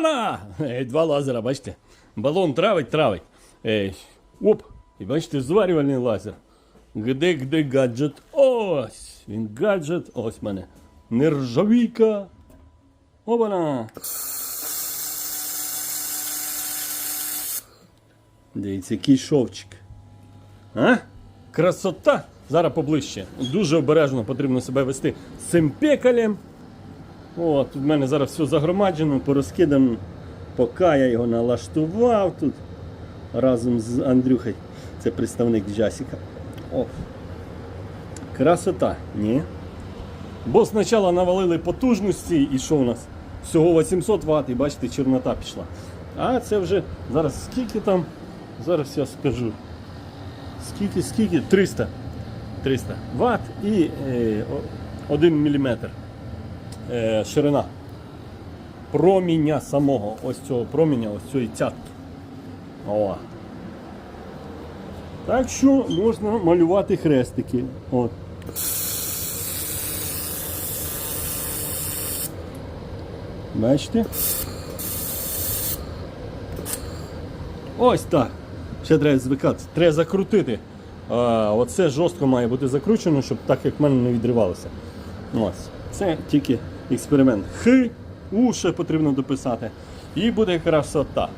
На! Ей, Два лазера, бачите? Балон травить, травить. Ей, оп! І бачите, зварювальний лазер. Где, где гаджет? Ось! Він гаджет, ось в мене. Нержавійка. Опана! Дивіться, який шовчик. А? Красота! Зараз поближче. Дуже обережно потрібно себе вести з цим пекалем. О, тут в мене зараз все загромаджено, порозкидано. Поки я його налаштував тут разом з Андрюхою. Це представник Джасіка. О. Красота, ні? Бо спочатку навалили потужності і що у нас? Всього 800 Вт, і бачите, чорнота пішла. А це вже зараз скільки там? Зараз я скажу. Скільки, скільки? 300. 300 Вт і е, 1 мм е, ширина проміння самого, ось цього проміння, ось цієї цятки. О. Так що можна малювати хрестики. От. Бачите? Ось так. Ще треба звикати. Треба закрутити. Оце жорстко має бути закручено, щоб так як в мене не відривалося. Ось. Це тільки експеримент. Х, У ще потрібно дописати. І буде красота.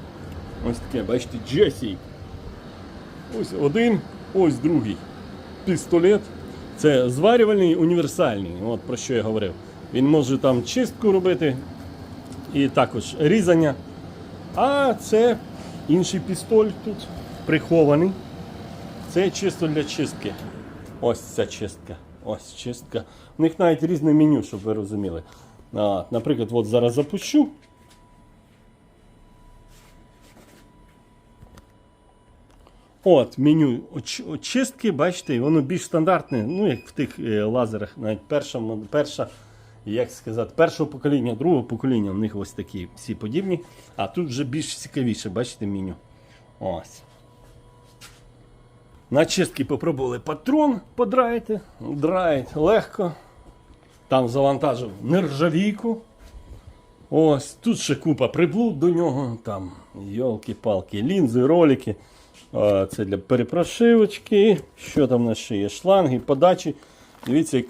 Ось таке, бачите, Джесі. Ось один, ось другий. Пістолет. Це зварювальний універсальний. От про що я говорив. Він може там чистку робити і також різання. А це інший пістоль тут прихований. Це чисто для чистки. Ось ця чистка. Ось чистка. У них навіть різне меню, щоб ви розуміли. А, наприклад, от зараз запущу. От, меню оч- очистки, бачите, воно більш стандартне, ну як в тих е, лазерах, навіть перша, перша, як сказати, першого покоління, другого покоління, в них ось такі всі подібні. А тут вже більш цікавіше, бачите, меню. Ось. На чистки попробували патрон подраїти. Драїть легко. Там завантажив нержавійку. Ось, тут ще купа приблуд до нього. Там йолки-палки, лінзи, ролики. Це для перепрошивочки. Що там у нас ще є? Шланги, подачі. Дивіться,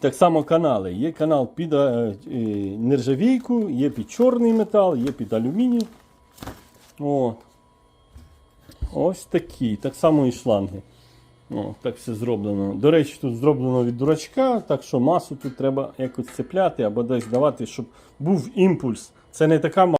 так само канали. Є канал під е, е, нержавійку, є під чорний метал, є під алюміній. От. Ось такі. Так само і шланги. О, так все зроблено. До речі, тут зроблено від дурачка, так що масу тут треба якось цепляти або десь давати, щоб був імпульс. Це не така